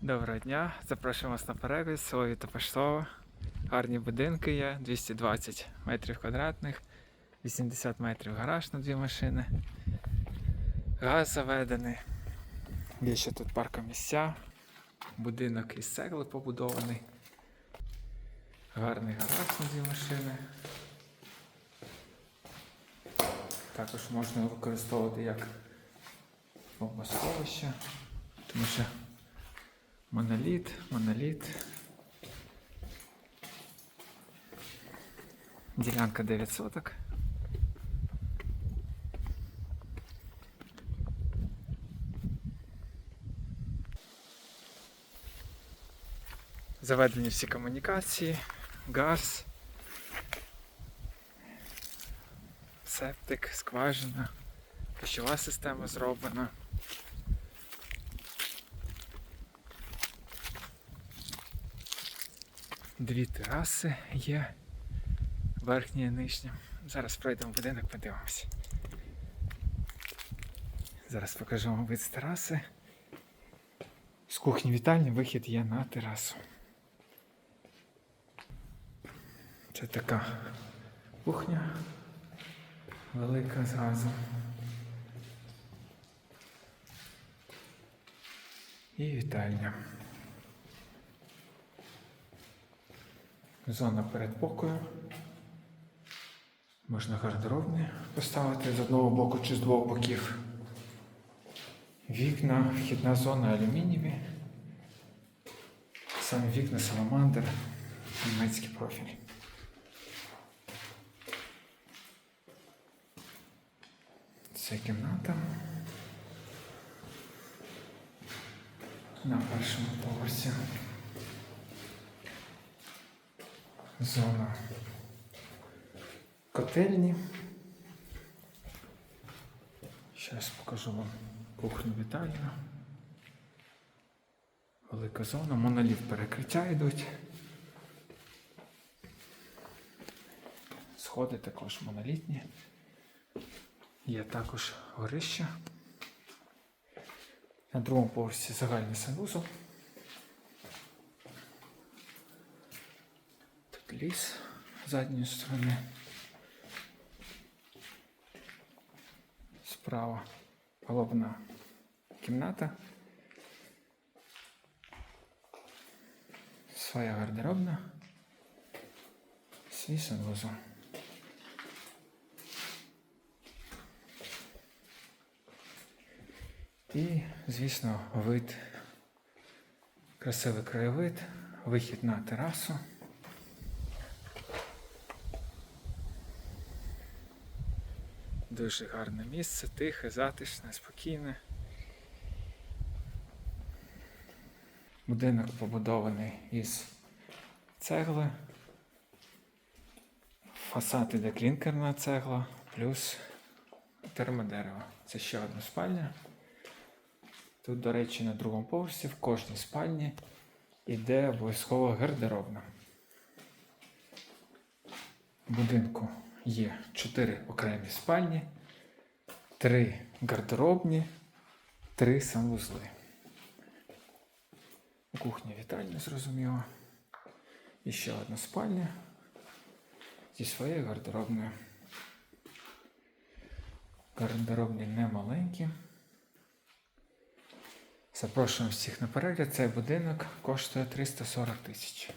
Доброго дня, запрошуємо вас на перегляд село Вітопаштово. Гарні будинки є, 220 метрів квадратних, 80 метрів гараж на дві машини. Газ заведений. Є ще тут паркомісця. Будинок із цегли побудований. Гарний гараж на дві машини. Також можна використовувати як бомбосховище, тому що Моноліт, моноліт. Ділянка 9 соток. Заведені всі комунікації, газ, септик, скважина, пищова система зроблена. Дві тераси є. Верхня і нижня. Зараз пройдемо будинок, подивимося. Зараз покажу вам вид з тераси. З кухні вітальні вихід є на терасу. Це така кухня велика з. І вітальня. Зона передпокою. Можна гардеробні поставити з одного боку чи з двох боків. Вікна, вхідна зона алюмінієві. Саме вікна саламандр, німецький профіль. Це кімната. На першому поверсі. Зона котельні. Зараз покажу вам кухню вітальню. Велика зона, моноліт перекриття йдуть. Сходи також монолітні. Є також горище. На другому поверсі загальний санвузол. Ліс з задньої сторони. Справа головна кімната. Своя гардеробна. Свій санвузол. І, звісно, вид, красивий краєвид, вихід на терасу. Дуже гарне місце, тихе, затишне, спокійне. Будинок побудований із цегли. Фасад іде клінкерна цегла, плюс термодерево. Це ще одна спальня. Тут, до речі, на другому поверсі в кожній спальні йде обов'язково гардеробна. Будинку є 4 окремі спальні, 3 гардеробні, 3 санвузли. Кухня вітальня, зрозуміло. І ще одна спальня зі своєю гардеробною. Гардеробні не маленькі. Запрошуємо всіх на перегляд. Цей будинок коштує 340 тисяч.